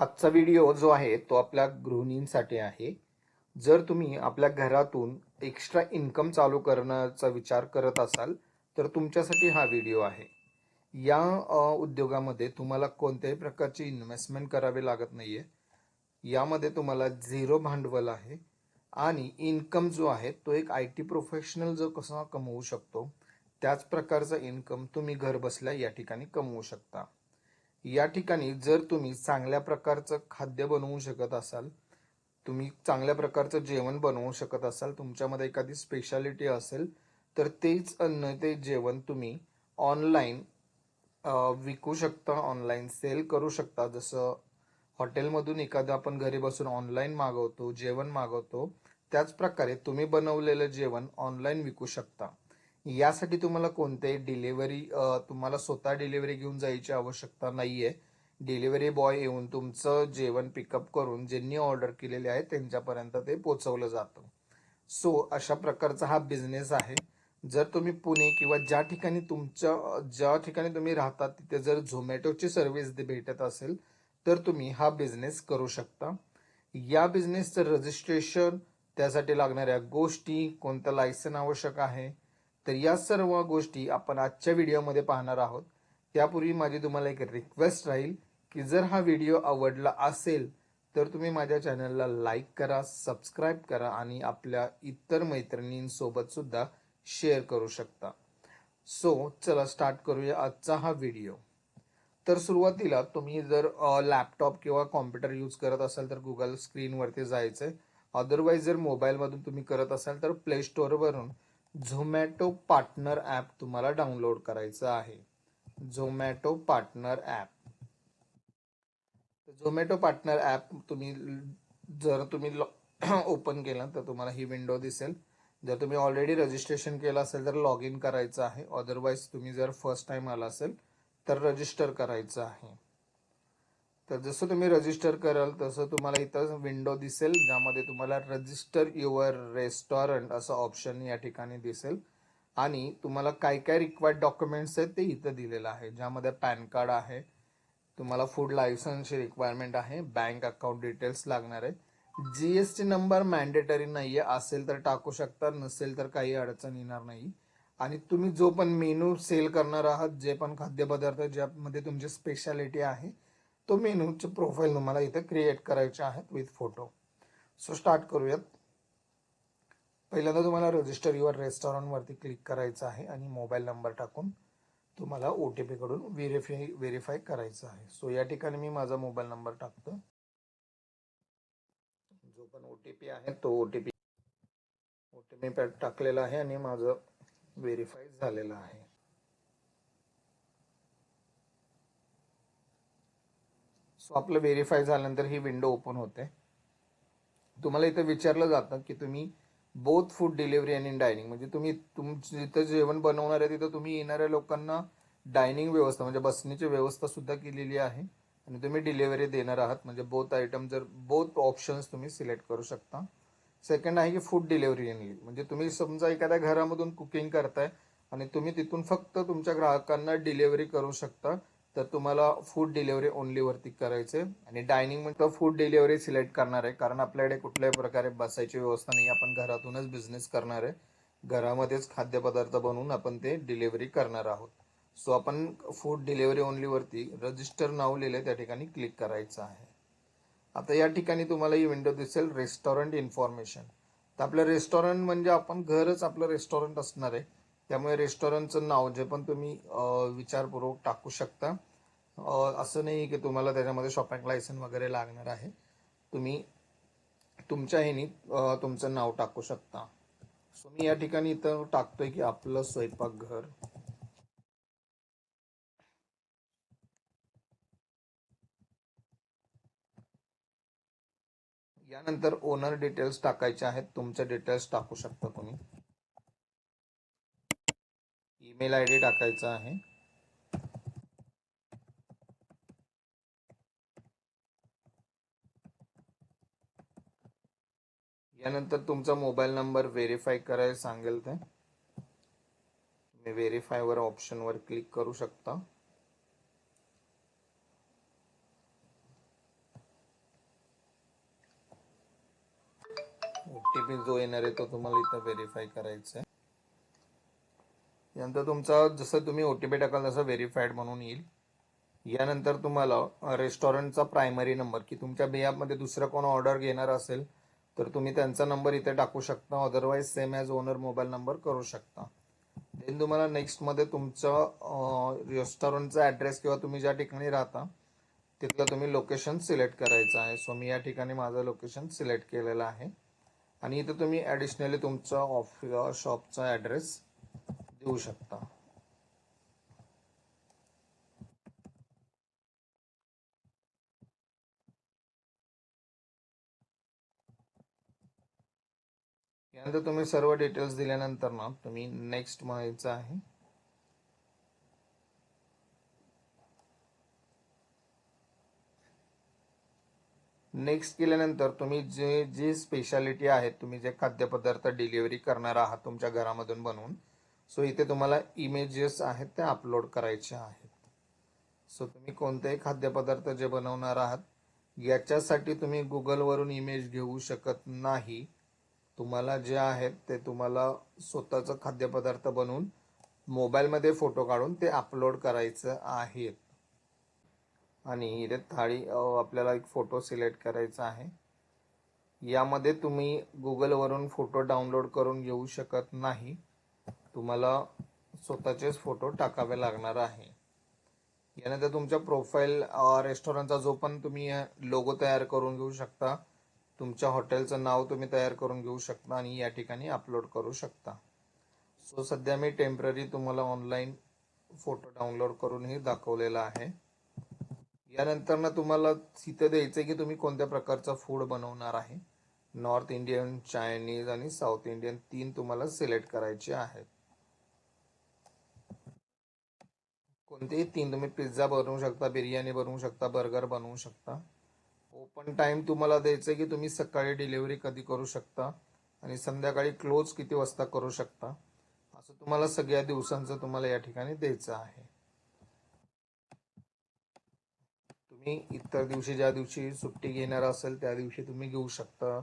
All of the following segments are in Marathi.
आजचा व्हिडिओ जो आहे तो आपल्या गृहिणींसाठी आहे. जर तुम्ही आपल्या घरातून एक्स्ट्रा इन्कम चालू करण्याचा विचार करत असाल तर तुमच्यासाठी हा व्हिडिओ आहे. या उद्योगामध्ये तुम्हाला कोणत्याही प्रकारची इन्व्हेस्टमेंट करावी लागत नाही आहे यामध्ये तुम्हाला झिरो भांडवल आहे आणि इन्कम जो आहे तो एक आय टी प्रोफेशनल जो कसा कमवू शकतो त्याच प्रकारचा इन्कम तुम्ही घर बसल्या या ठिकाणी कमवू शकता. या ठिकाणी जर तुम्ही चांगल्या प्रकारचं खाद्य बनवू शकत असाल तुम्ही चांगल्या प्रकारचं जेवण बनवू शकत असाल तुमच्यामध्ये एखादी स्पेशालिटी असेल तर तेच अन्न ते जेवण तुम्ही ऑनलाईन विकू शकता ऑनलाईन सेल करू शकता. जसं हॉटेलमधून एखादं आपण घरी बसून ऑनलाईन मागवतो जेवण मागवतो त्याच प्रकारे तुम्ही बनवलेलं जेवण ऑनलाईन विकू शकता. यासाठी तुम्हाला कोणतेही डिलिव्हरी तुम्हाला स्वतः डिलिव्हरी घेऊन जायची आवश्यकता नाहीये. डिलिव्हरी बॉय येऊन तुमचं जेवण पिकअप करून ज्यांनी ऑर्डर केलेले आहे त्यांच्यापर्यंत ते पोचवलं जातं. सो अशा प्रकारचा हा बिझनेस आहे. जर तुम्ही पुणे किंवा ज्या ठिकाणी तुमच्या ज्या ठिकाणी तुम्ही राहता तिथे जर झोमॅटोची सर्व्हिस भेटत असेल तर तुम्ही हा बिझनेस करू शकता. या बिझनेसचं रजिस्ट्रेशन त्यासाठी लागणाऱ्या गोष्टी कोणतं लायसन आवश्यक आहे तर या सर्व गोष्टी आपण आजच्या व्हिडिओमध्ये पाहणार आहोत. त्यापूर्वी माझी तुम्हाला एक रिक्वेस्ट राहील की जर हा व्हिडिओ आवडला असेल तर तुम्ही माझ्या चॅनलला लाईक करा सबस्क्राईब करा आणि आपल्या इतर मैत्रिणींसोबत सुद्धा शेअर करू शकता. सो चला स्टार्ट करूया आजचा हा व्हिडिओ. तर सुरुवातीला तुम्ही जर लॅपटॉप किंवा कॉम्प्युटर यूज करत असाल तर गुगल स्क्रीनवरती जायचंय. अदरवाईज जर मोबाईलमधून तुम्ही करत असाल तर प्ले स्टोअरवरून झोमॅटो पार्टनर ॲप तुम्हाला डाउनलोड करायचं आहे. Zomato partner app. Zomato partner app तुम्ही जर तुम्ही ओपन केलं तर तुम्हाला ही विंडो दिसेल. जर तुम्ही ऑलरेडी रजिस्ट्रेशन केलं असेल तर लॉग इन करायचं आहे. अदरवाईज तुम्ही जर फर्स्ट टाइम आला असेल तर रजिस्टर करायचं आहे. तर जसं तुम्ही रजिस्टर कराल तसं तुम्हाला इथं विंडो दिसेल ज्यामध्ये तुम्हाला रजिस्टर युअर रेस्टॉरंट असं ऑप्शन या ठिकाणी दिसेल. आणि तुम्हाला काय काय रिक्वायर्ड डॉक्युमेंट्स आहेत ते इथं दिलेलं आहे ज्यामध्ये पॅन कार्ड आहे तुम्हाला फूड लायसन्सची रिक्वायरमेंट आहे बँक अकाउंट डिटेल्स लागणार आहे टी नंबर मॅन्डेटरी आहे असेल तर टाकू शकता नसेल तर काही अडचण येणार नाही. आणि तुम्ही जो पण मेनू सेल करणार आहात जे पण खाद्यपदार्थ ज्यामध्ये तुमची स्पेशालिटी आहे तो मेनूचे प्रोफाईल तुम्हाला इथे क्रिएट करायचे आहेत विथ फोटो सो स्टार्ट करूयात. पहिल्यांदा तुम्हाला रजिस्टर युअर रेस्टॉरंटवरती क्लिक करायचं आहे आणि मोबाईल नंबर टाकून तुम्हाला ओ टी पीकडून व्हेरीफाय व्हेरीफाय करायचं आहे. सो या ठिकाणी मी माझा मोबाईल नंबर टाकतो जो पण ओ टी पी आहे तो O T P O T P टाकलेला आहे आणि माझं व्हेरीफाय झालेलं आहे. सो आपलं व्हेरीफाय झाल्यानंतर ही विंडो ओपन होते. तुम्हाला इथं विचारलं जातं की तुम्ही बोथ फूड डिलिव्हरी आणि डायनिंग म्हणजे तुम्ही तुम जिथं जेवण बनवणार आहे तिथं तुम्ही येणाऱ्या लोकांना डायनिंग व्यवस्था म्हणजे बसण्याची व्यवस्था सुद्धा केलेली आहे. आणि तुम्ही डिलिव्हरी देणार आहात म्हणजे बोथ आयटम जर बोथ ऑप्शन्स तुम्ही सिलेक्ट करू शकता. सेकंड आहे की फूड डिलिव्हरी म्हणजे तुम्ही समजा एखाद्या घरामधून कुकिंग करताय आणि तुम्ही तिथून फक्त तुमच्या ग्राहकांना डिलिव्हरी करू शकता. तर तुम्हाला फूड डिलिव्हरी ओनली वरती करायचे आणि डायनिंग म्हणजे फूड डिलिव्हरी सिलेक्ट करणार आहे. कारण आपल्याकडे कुठल्याही प्रकारे बसायची व्यवस्था नाही. आपण घरातूनच बिझनेस करणार आहे. घरामध्येच खाद्यपदार्थ बनवून आपण ते डिलिव्हरी करणार आहोत. सो आपण फूड डिलिव्हरी ओनली वरती रजिस्टर नाव लिहिले त्या ठिकाणी क्लिक करायचं आहे. आता या ठिकाणी तुम्हाला ही विंडो दिसेल. रेस्टॉरंट इन्फॉर्मेशन तर आपलं रेस्टॉरंट म्हणजे आपण घरच आपलं रेस्टॉरंट असणार आहे. त्यामुळे रेस्टॉरंटचं नाव जे पण तुम्ही विचारपूर्वक टाकू शकता. असं नाही की तुम्हाला त्याच्यामध्ये शॉपिंग लायसन वगैरे लागणार आहे. तुम्ही तुमच्या ह्यानी तुमचं नाव टाकू शकता. सो मी या ठिकाणी इथं टाकतोय की आपलं स्वयंपाकघर. यानंतर ओनर डिटेल्स टाकायचे आहेत. तुमचे डिटेल्स टाकू शकता तुम्ही. ईमेल आय डी टाकायचा आहे. यानंतर तुमचा मोबाईल नंबर व्हेरीफाय करायला सांगेल ते. तुम्ही व्हेरीफायवर ऑप्शनवर क्लिक करू शकता. ओ टी पी जो येणार आहे तो तुम्हाला इथं व्हेरीफाय करायचा आहे. यानंतर तुमचा जसं तुम्ही ओ टी पी टाकाल तसं व्हेरीफाईड म्हणून येईल. यानंतर तुम्हाला रेस्टॉरंटचा प्रायमरी नंबर की तुमच्या बियामध्ये दुसरं कोण ऑर्डर घेणार असेल तर तुम्ही त्यांचा नंबर इथे टाकू शकता. Otherwise same as owner mobile number करू शकता. देन तुम्हाला नेक्स्टमध्ये तुमचं रेस्टॉरंटचा ॲड्रेस किंवा तुम्ही ज्या ठिकाणी राहता तिथलं तुम्ही लोकेशन सिलेक्ट करायचं आहे. सो मी या ठिकाणी माझं लोकेशन सिलेक्ट केलेलं आहे. आणि इथं तुम्ही ॲडिशनली तुमचा ऑफ शॉपचा ॲड्रेस देऊ शकता. यानंतर तुम्ही सर्व डिटेल्स दिल्यानंतर ना तुम्ही नेक्स्ट म्हणायचं आहे. नेक्स्ट केल्यानंतर तुम्ही जे जे स्पेशालिटी आहेत तुम्ही जे खाद्यपदार्थ डिलिव्हरी करणार आहात तुमच्या घरामधून बनवून सो इथे तुम्हाला इमेजेस आहेत ते अपलोड करायचे आहेत. सो तुम्ही कोणतेही खाद्यपदार्थ जे बनवणार आहात याच्यासाठी तुम्ही गुगलवरून इमेज घेऊ शकत नाही. तुम्हाला जे आहेत ते तुम्हाला स्वतःचं खाद्यपदार्थ बनवून मोबाईलमध्ये फोटो काढून ते अपलोड करायचं आहेत. आणि इथे थाळी आपल्याला एक फोटो सिलेक्ट करायचा आहे. यामध्ये तुम्ही गुगलवरून फोटो डाउनलोड करून घेऊ शकत नाही. तुम्हाला स्वतःचेच फोटो टाकावे लागणार आहे. यानंतर तुमच्या प्रोफाईल रेस्टॉरंटचा जो पण तुम्ही लोगो तयार करून घेऊ शकता तुमच्या हॉटेलचं नाव तुम्ही तयार करून घेऊ शकता आणि या ठिकाणी अपलोड करू शकता. सो सध्या मी टेंपररी तुम्हाला ऑनलाईन फोटो डाउनलोड करूनही दाखवलेला आहे. यानंतर ना तुम्हाला तिथे द्यायचं की तुम्ही कोणत्या प्रकारचं फूड बनवणार आहे. नॉर्थ इंडियन चायनीज आणि साऊथ इंडियन तीन तुम्हाला सिलेक्ट करायचे आहेत. कोणतेही तीन तुम्ही पिझ्झा बनवू शकता बिर्याणी बनवू शकता बर्गर बनवू शकता. ओपन टाइम तुम्हाला द्यायचं की तुम्ही सकाळी डिलिव्हरी कधी करू शकता आणि संध्याकाळी क्लोज किती वाजता करू शकता. असं तुम्हाला सगळ्या दिवसांचं तुम्हाला या ठिकाणी द्यायचं आहे. तुम्ही इतर दिवशी ज्या दिवशी सुट्टी घेणार असेल त्या दिवशी तुम्ही घेऊ शकता.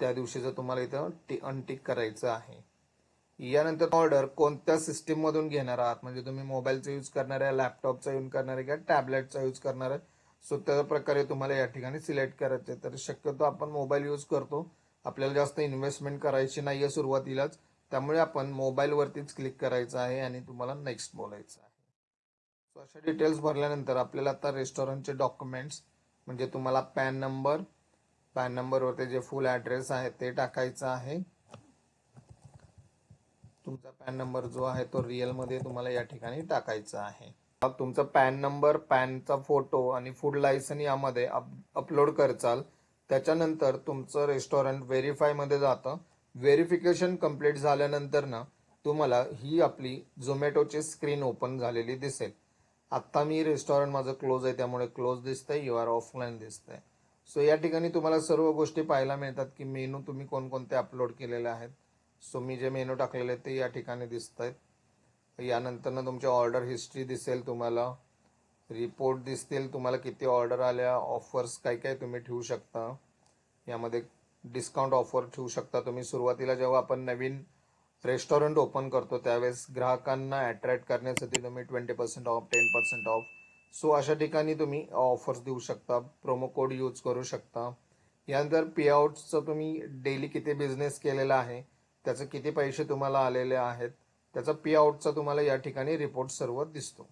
त्या दिवशीचं तुम्हाला इथं टी अनटिक करायचं आहे. यानंतर ऑर्डर कोणत्या सिस्टीम मधून घेणार आहात? म्हणजे तुम्ही मोबाईलचा यूज करणार आहे लॅपटॉपचा यूज करणार आहे किंवा टॅबलेटचा यूज करणार आहे? सो त्या प्रकारे तुम्हाला या ठिकाणी सिलेक्ट करायचे तर शक्यतो आपण मोबाईल यूज करतो. आपल्याला जास्त इन्व्हेस्टमेंट करायची नाही आहे सुरुवातीलाच. त्यामुळे आपण मोबाईलवरतीच क्लिक करायचं आहे आणि तुम्हाला नेक्स्ट बोलायचं आहे. सो अशा डिटेल्स भरल्यानंतर आपल्याला आता रेस्टॉरंटचे डॉक्युमेंट्स म्हणजे तुम्हाला पॅन नंबर पॅन नंबरवरती जे फुल ॲड्रेस आहे ते टाकायचं आहे. तुमचा पॅन नंबर जो आहे तो रिअलमध्ये तुम्हाला या ठिकाणी टाकायचा आहे. तुमचा पॅन नंबर पॅनचा फोटो आणि फूड लायसन यामध्ये अपलोड करचाल. त्याच्यानंतर तुमचं रेस्टॉरंट व्हेरीफायमध्ये जातं. व्हेरिफिकेशन कंप्लीट झाल्यानंतर ना तुम्हाला ही आपली झोमॅटोची स्क्रीन ओपन झालेली दिसेल. आत्ता मी रेस्टॉरंट माझं क्लोज आहे त्यामुळे क्लोज दिसतंय यू आर ऑफलाईन दिसतंय. सो या ठिकाणी तुम्हाला सर्व गोष्टी पाहायला मिळतात की मेनू तुम्ही कोणकोणते अपलोड केलेले आहेत. सो मी जे मेनू टाकलेले ते या ठिकाणी दिसत आहेत यानंतरनं तुमची ऑर्डर हिस्ट्री दिसेल तुम्हाला. रिपोर्ट दिसतील तुम्हाला किती ऑर्डर आल्या ऑफर्स काय काय तुम्ही ठेवू शकता. यामध्ये डिस्काउंट ऑफर ठेवू शकता तुम्ही. सुरुवातीला जेव्हा आपण नवीन रेस्टॉरंट ओपन करतो त्यावेळेस ग्राहकांना अट्रॅक्ट करण्यासाठी तुम्ही twenty percent off ten percent off so अशा ठिकाणी तुम्ही ऑफर्स देऊ शकता प्रोमो कोड यूज करू शकता. यानंतर पेआउटचं तुम्ही डेली किती बिझनेस केलेला आहे त्याचे किती पैसे तुम्हाला आलेले आहेत त्याचा पे आउटचा तुम्हाला या ठिकाणी रिपोर्ट सर्व दिसतो.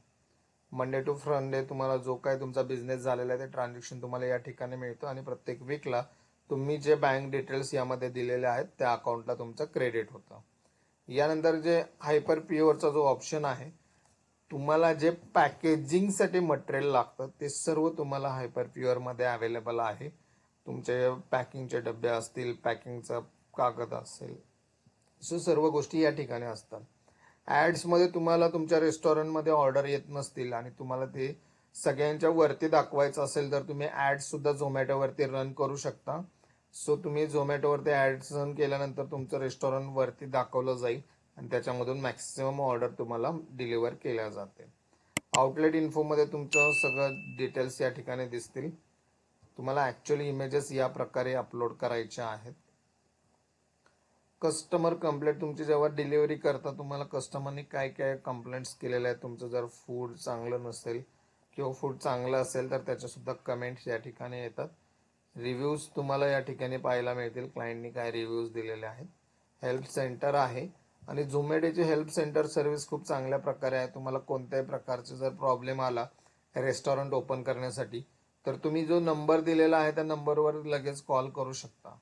मंडे टू फ्रंडे तुम्हाला जो काय तुमचा बिझनेस झालेला आहे ते ट्रान्झॅक्शन तुम्हाला या ठिकाणी मिळतं आणि प्रत्येक वीकला तुम्ही जे बँक डिटेल्स यामध्ये दिलेले आहेत त्या अकाउंटला तुमचं क्रेडिट होतं. यानंतर जे हायपर पीओवरचा जो ऑप्शन आहे तुम्हाला जे पॅकेजिंगसाठी मटेरियल लागतं ते सर्व तुम्हाला हायपर प्युअरमध्ये अवेलेबल आहे. तुमचे पॅकिंगचे डबे असतील पॅकिंगचा कागद असेल सो सर्व गोष्टी या ठिकाणी असतात. ॲड्समध्ये तुम्हाला तुमच्या रेस्टॉरंटमध्ये ऑर्डर येत नसतील आणि तुम्हाला ते सगळ्यांच्या वरती दाखवायचं असेल तर तुम्ही ॲड्ससुद्धा झोमॅटोवरती रन करू शकता. सो तुम्ही झोमॅटोवरती ॲड्स रन केल्यानंतर तुमचं रेस्टॉरंट वरती दाखवलं जाईल आणि त्याच्यामधून मॅक्सिमम ऑर्डर तुम्हाला डिलिव्हर केल्या जाते आउटलेट इन्फोमध्ये तुमचं सगळं डिटेल्स या ठिकाणी दिसतील. तुम्हाला ॲक्च्युअली इमेजेस या प्रकारे अपलोड करायच्या आहेत. कस्टमर कंप्लेंट तुमची जेव्हा डिलिव्हरी करता तुम्हाला कस्टमरनी काय काय कंप्लेंट्स केलेल्या आहेत? तुमचं जर फूड चांगलं नसेल किंवा फूड चांगलं असेल तर त्याच्यासुद्धा कमेंट्स या ठिकाणी येतात. रिव्ह्यूज तुम्हाला या ठिकाणी पाहायला मिळतील. क्लायंटनी काय रिव्ह्यूज दिलेले आहेत. हेल्प सेंटर आहे. आणि झोमॅटोची हेल्प सेंटर सर्व्हिस खूप चांगल्या प्रकारे आहे. तुम्हाला कोणत्याही प्रकारचा जर प्रॉब्लेम आला रेस्टॉरंट ओपन करण्यासाठी तर तुम्ही जो नंबर दिलेला आहे त्या नंबरवर लगेच कॉल करू शकता.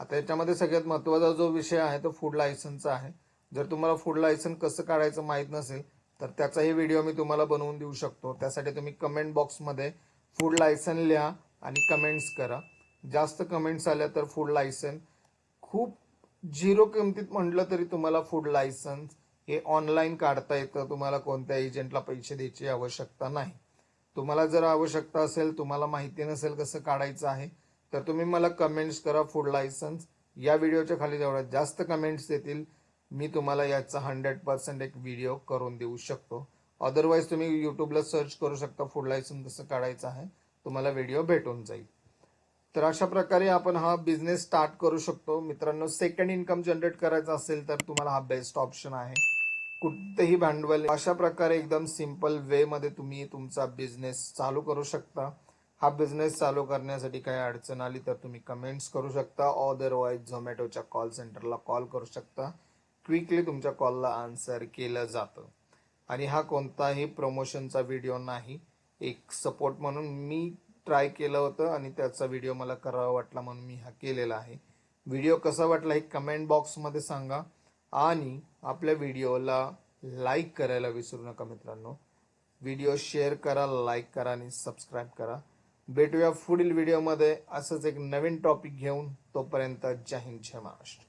आता याच्यामध्ये सगळ्यात महत्त्वाचा जो विषय आहे तो फूड लायसनचा आहे. जर तुम्हाला फूड लायसन कसं काढायचं माहीत नसेल तर त्याचाही व्हिडिओ मी तुम्हाला बनवून देऊ शकतो. त्यासाठी तुम्ही कमेंट बॉक्समध्ये फूड लायसन लिहा आणि कमेंट्स करा. जास्त कमेंट्स आल्या तर फूड लायसन खूप झिरो किमतीत म्हटलं तरी तुम्हाला फूड लायसन्स हे ऑनलाईन काढता येतं. तुम्हाला कोणत्या एजंटला पैसे द्यायची आवश्यकता नाही. तुम्हाला जर आवश्यकता असेल तुम्हाला माहिती नसेल कसं काढायचं आहे तर तुम्ही मला कमेंट्स करा फूड लायसन्स या व्हिडिओच्या खाली जेवढ्या जास्त कमेंट्स येतील मी तुम्हाला याचा हंड्रेड पर्सेंट एक व्हिडिओ करून देऊ शकतो. अदरवाईज तुम्ही यूट्यूबला सर्च करू शकता फूड लायसन्स कसं काढायचं आहे तुम्हाला व्हिडिओ भेटून जाईल. तर अशा प्रकारे आपण हा बिझनेस स्टार्ट करू शकतो. मित्रांनो सेकंड इन्कम जनरेट करायचा असेल तर तुम्हाला हा बेस्ट ऑप्शन आहे. कुठतेही भांडवल अशा प्रकारे एकदम सिंपल वे मध्ये तुम्ही तुमचा बिझनेस चालू करू शकता. हा बिझनेस चालू करण्यासाठी काही अडचण आली तर तुम्ही कमेंट्स करू शकता. अदरवाईज झोमॅटोच्या कॉल सेंटरला कॉल करू शकता. क्विकली तुमच्या कॉलला आन्सर केलं जातं. आणि हा कोणताही प्रमोशनचा व्हिडिओ नाही. एक सपोर्ट म्हणून मी ट्राय केलं होतं आणि त्याचा व्हिडिओ मला करावा वाटला म्हणून मी हा केलेला आहे. व्हिडिओ कसा वाटला हे कमेंट बॉक्समध्ये सांगा. आणि आपल्या व्हिडिओला लाईक करायला विसरू नका मित्रांनो. व्हिडिओ शेअर करा लाईक करा आणि सबस्क्राईब करा. भेटूया पुढील व्हिडिओमध्ये. असंच एक नवीन टॉपिक घेऊन तोपर्यंत जय हिंद जय महाराष्ट्र.